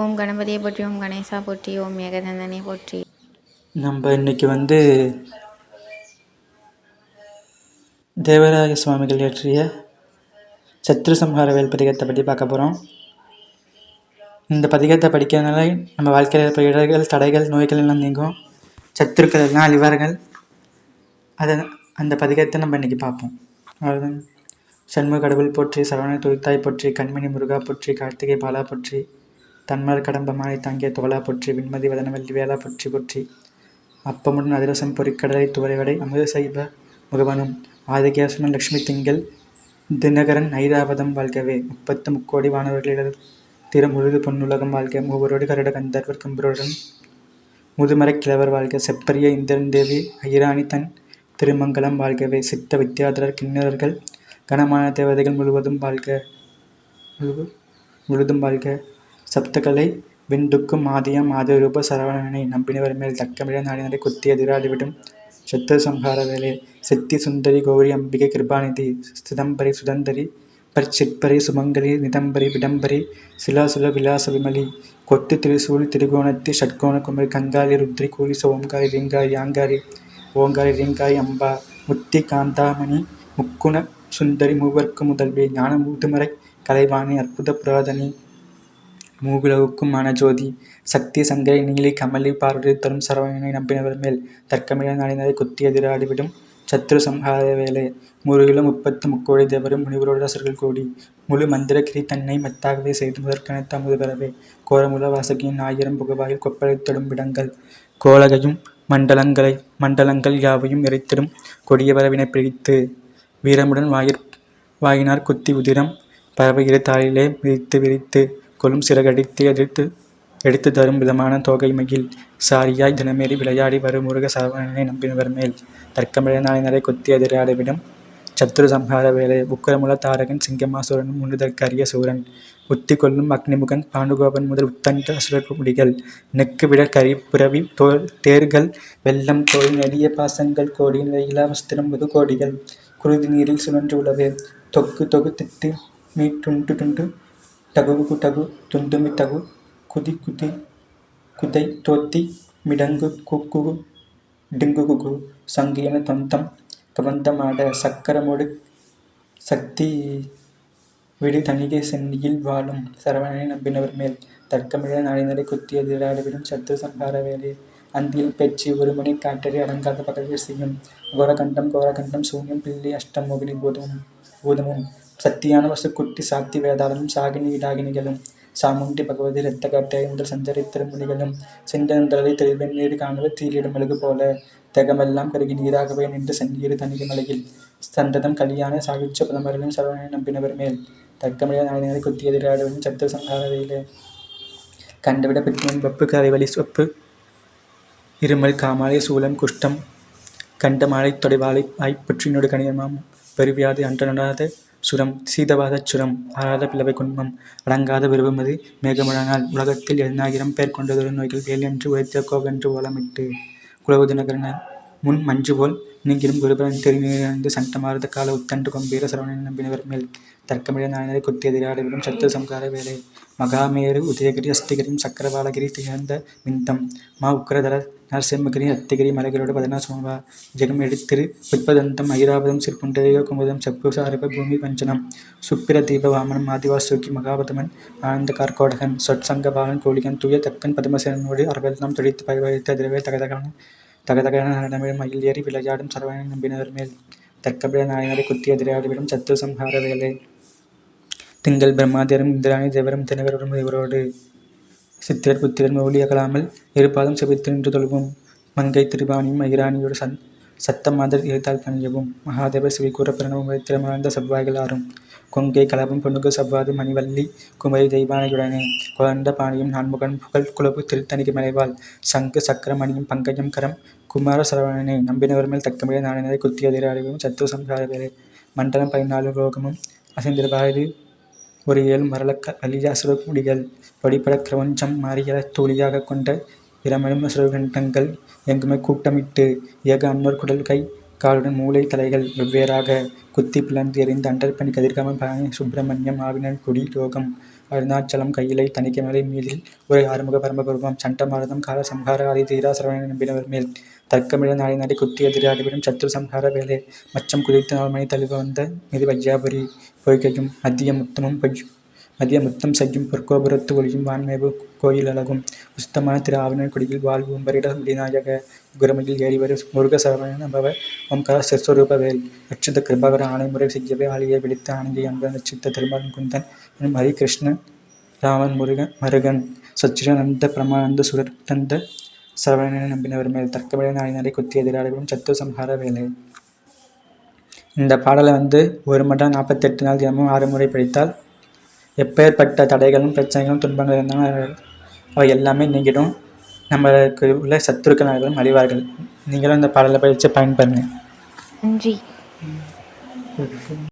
ஓம் கணபதியை போற்றி ஓம் கணேசா போற்றி ஓம் ஏகதந்தனை போற்றி. நம்ம இன்னைக்கு வந்து தேவராய சுவாமிகள் இயற்றிய சத்ரு சம்ஹார வேல் பதிகத்தை பற்றி பார்க்க போகிறோம் இந்த பதிகத்தை படிக்கிறதுனால நம்ம வாழ்க்கையில் இருக்க இடர்கள் தடைகள் நோய்கள் எல்லாம் நீங்கும். சத்துருக்கள் எல்லாம் அழிவார்கள். அதை அந்த பதிகத்தை நம்ம இன்றைக்கி பார்ப்போம். அவ்வளோதான் சண்முக கடவுள் போற்றி சரவண துளித்தாய் போற்றி கண்மணி முருகா போற்றி கார்த்திகை பாலா போற்றி தன்மர் கடம்ப மாலை தாங்கிய தோலா போற்றி விண்மதி வதனவல்லி வேலா போற்றி போற்றி. அப்பமுடன் அதிரசம் பொறிக்கடலை துவரைவடை அமுத சைவ முகவனும் ஆதிகேசன லக்ஷ்மி திங்கள் தினகரன் ஐராவதம் வாழ்கவே. முப்பத்து முக்கோடி வானவர்களிடம் திற முழுது பொன்னுலகம் வாழ்க. மூவரோடு கருட கந்தர்வர் கம்பருடன் முதுமரக் கிழவர் வாழ்க. செப்பரிய இந்திரன் தேவி ஐராணி தன் திருமங்கலம் வாழ்கவே. சித்த வித்யாதரர் கிண்ணறர்கள் கனமான தேவதைகள் முழுவதும் வாழ்க. முழுவதும் முழுதும் வாழ்க. சப்தகலை விண்டுக்கும் ஆதியம் ஆதிரூப சரவணனை நம்பினவர் மேல் தக்கமிழ நாடினரை குத்தி எதிராடிவிடும் சத்து சம்ஹார வேலை. சித்தி சுந்தரி கௌரி அம்பிகை கிருபாநிதி சிதம்பரி சுதந்தரி பரிச்சிற்பரி சுமங்கலி நிதம்பரி விடம்பரி சிலாசுல விலாச விமலி கொட்டு திரிசூலி திருகோணத்தி ஷட்கோண குமரி கங்காளி ருத்ரி கூலிச ஓங்காரி ரீங்காரி யாங்காரி ஓங்காரி ரீங்காரி அம்பா முத்தி காந்தாமணி முக்குண சுந்தரி மூவர்க்கு முதல்வி ஞான முதுமறை கலைவாணி அற்புத புராதனி மூவுலகுக்கும் மனஜோதி சக்தி சங்கரை நீலி கமலி பார்வதி தரும் சரவணனை நம்பினவர் மேல் தர்க்கமிழ நாடினரை குத்தி எதிராடிவிடும் சத்ரு சம்ஹார வேலை. முருகிலும் முப்பத்து முக்கோடி தேவரும் முனிவரோடு அசர்கள் கூடி முழு மந்திரகிரி தன்னை மெத்தாகவே செய்து முதற்கணத்த அமுது பெறவே கோரமுல வாசகியின் ஆயிரம் புகவாயில் கொப்பளித்தடும் விடங்கள். கோலகையும் மண்டலங்களை மண்டலங்கள் யாவையும் இறைத்திடும் கொடிய வரவினை பிரித்து வீரமுடன் வாயிற் வாயினார் குத்தி உதிரம் பறவையிரு தாளிலே விரித்து விரித்து கொள்ளும் சிறகடித்து எதிர்த்து எடுத்து தரும் விதமான தோகை மகிழ். சாரியாய் தினமேறி விளையாடி வரும் முருக சரவணனை நம்பினவர் மேல். தர்க்கமிழ நாளினரை கொத்தி எதிராடிவிடும் சத்ரு சம்ஹார வேலை. உக்கரமுல தாரகன் சிங்கமாசூரனும் முன்னுதற்கு அரிய சூரன். உத்தி கொள்ளும் அக்னிமுகன் பாண்டுகோபன் முதல் உத்தண்ட அசுரர் முடிகள் நெக்கு விட கரி புறவி தோல் தேர்கள். வெள்ளம் தோல் நெடிய பாசங்கள் கோடி நிலையிலா வஸ்திரம் முது கோடிகள். குருதி நீரில் சுழன்று உள்ளது தொக்கு தொகு திட்டு மீ துண்டு துண்டு டகுகு டகு துந்துமி தகு குதி குதி குதை தோத்தி மிடங்கு குக்குகு డింగుగుగు సంగీన తంతం துவந்தமாட சக்கரமொடு சக்தி விடு தணிகை சென்னியில் வாழும் சரவணனை நம்பினவர் மேல். தர்க்கமிழ நாளினரை குத்தி எதிராளிவிடும் சத்து சம்ஹார வேலை. அந்தியில் பெச்சு ஒரு மணி காட்டறி அடங்காத பகலில் செய்யும். கோரகண்டம் கோரகண்டம் சூன்யம் பில்லி அஷ்டமோகினி பூதமும் பூதமும். சக்தியான வசுக்குட்டி சாக்தி வேதாளமும் சாகினி இடாகினிகளும் சாமுண்டி பகவதி இரத்த காட்டாய் முதல் சஞ்சரித்திரும் முனிகளும் சென்றலை தெளிவெண் நீர் காணுவர் தீலிடும் மெழுகு போல தகமெல்லாம் கருகி நீராகவே நின்று சென்னீர் தனிக மலையில் சந்ததம் கல்யாண சாகிச்ச புதமரலும் சரவணனை நம்பினவர் மேல் தர்க்கமிழ நாளினரை குத்தி எதிராடுவதும் சத்து சங்கார கண்டுவிட பித்தியன் வெப்பு கரைவழி சொப்பு இருமல் காமாலை சூலம் குஷ்டம் கண்ட மாலை தொடைவாளை ஆய்ப்புற்றினோடு கணியமாம் பெருவியாது அன்றனடாத சுரம் சீதவாதச் சுரம் ஆறாத பிளவை குன்மம் அடங்காத விரும்புமது மேகமழனால் உலகத்தில் எண்ணாயிரம் பேர் கொண்டதொரு நோய்கள் வேல் என்று உரைத்த கோவென்று ஓலமிட்டு. குலவு தினகரன முன் மஞ்சு போல் நீங்கிலும் குருபரன் திருநீரணிந்து சண்டமாரத கால உத்தண்டு கொம்பீர சரவணன் நம்பினவர் மேல் தர்க்கமிழ நாயனரை கொத்தி எதிராடிவிடும் சத்து சம்கார வேலை. மகாமேரு உதயகிரி அஸ்திகிரியும் சக்கரபாலகிரி திகழ்ந்த விந்தம். மா உக்ரதர நரசிம்மகிரி அத்திகிரி மலைகளோடு பதனாசோமவா ஜெகம் எடுத்திரு புட்பதந்தம் ஐராவதம் சிற்புண்டரிக குமுதம் செப்பு சாரப பூமி பஞ்சனம் சுப்பிர தீப வாமனம் ஆதிவாசுகி மகாபதமன் ஆனந்த கார்கோடகன் சொற்சங்க பாலன் கோழிகன் தூய தக்கன் பதுமசேனோடு அரவெல்லாம் துடித்து பயவழித்த திரவே தகதகான தகதகன நடனமிடும் மயில் ஏறி விளையாடும் சரவணன் நம்பினவர் மேல் தர்க்கபிட நாயனரை குத்தி எதிராடிவிடும் சத்து சம்ஹார வேலை. திங்கள் பிரம்மாதியரும் இந்திராணி தேவரும் தினகரும் இவரோடு சித்திரர் புத்திரர் மௌலி அகலாமல் இருபாதம் செபித்து நின்று தொழுவும் மங்கை திருவாணியும் ஐராணியோடு சந் சத்தம் மாதர் பணியவும் மகாதேவ சிவி கூற பிரணவும் வைத்திரமாழ்ந்த செவ்வாய்கள் ஆறும். கொங்கை கலபம் பொண்ணுக்கு செவ்வாது மணிவள்ளி குமரி தெய்வானையுடனே. குழந்த பாணியும் நான்முகன் புகழ் குலபு திருத்தணிக்கு மறைவாள் சங்கு சக்கரமணியும் பங்கஜம் கரம். குமார சரவணனே நம்பினவர் மேல் தக்கமிழ நாளினரை குத்தி எதிராகவும் சத்து சம்சார வேலை. மண்டலம் பதினாலு லோகமும் அசைந்திருவாறு ஒரு ஏழு மரளக்க வலிய அசுரமுடிகள் வழிபட கிரவஞ்சம் மாறியல தூளியாக கொண்ட இரமலும் சுரகண்டங்கள் எங்குமே கூட்டமிட்டு ஏக அன்னோர் குடல் கை காலுடன் மூளை தலைகள் வெவ்வேறாக குத்தி பிளந்து எறிந்த அண்டர்பணி கதிர்காமன் பழனி சுப்பிரமணியம் ஆவினன் குடி ரோகம் அருணாச்சலம் கையிலை தணிக்கைமலை மீதில் உரை ஆறுமுக பரமபுருவம் சண்டமாரதம் கால சம்ஹார ஆதி தீரா சரவண நம்பினவர் மேல். தர்க்கமிழ நாடி நாடி குத்தி எதிராடிவிடும் சத்ரு சம்ஹார வேலை. மச்சம் குதித்து நாள் மணி தழுவ வந்த மிதி வையாபுரி பொய்கையும் மத்திய முத்தமும் பொய்யும் மதிய முத்தம் செய்யும் பொற்கோபுரத்து ஒளியும் வான்மேவு கோயில் அழகும். உஸ்தமான திரு ஆவணர் குடியில் வாழ்வு ஊம்பரிட விநாயக குரமையில் ஏறிவரும் முருக சரவணன் நம்பவ ஓம்கார சிற்ஸ்வரூப வேல் அச்சுத கிருபாகர ஆணைமுறை செய்யவே ஆளியை விழித்து ஆனந்தி அன்பன் அச்சுத்த திருமாலன் குந்தன் எனும் ஹரி கிருஷ்ணன் ராமன் முருகன் மருகன். சச்சிதானந்த பிரமானந்த சுரத்தந்த சரவணனை நம்பினவர் மேல் தர்க்கமிழ நாளினரை குத்தி எதிராளிகளும் சத்து சம்ஹார வேலை. இந்த பாடலை வந்து ஒரு மட்டம் நாற்பத்தெட்டு நாள் தினமும் ஆறு முறை படித்தால் எப்பேற்பட்ட தடைகளும் பிரச்சனைகளும் துன்பங்கள் இருந்தாலும் அவை எல்லாமே நீங்கிடும். நம்மளுக்கு உள்ள சத்துருக்கள் அனைவரும் அழிவார்கள் நீங்களும் இந்த பாடலை படித்து பயன்பெறுங்க. நன்றி.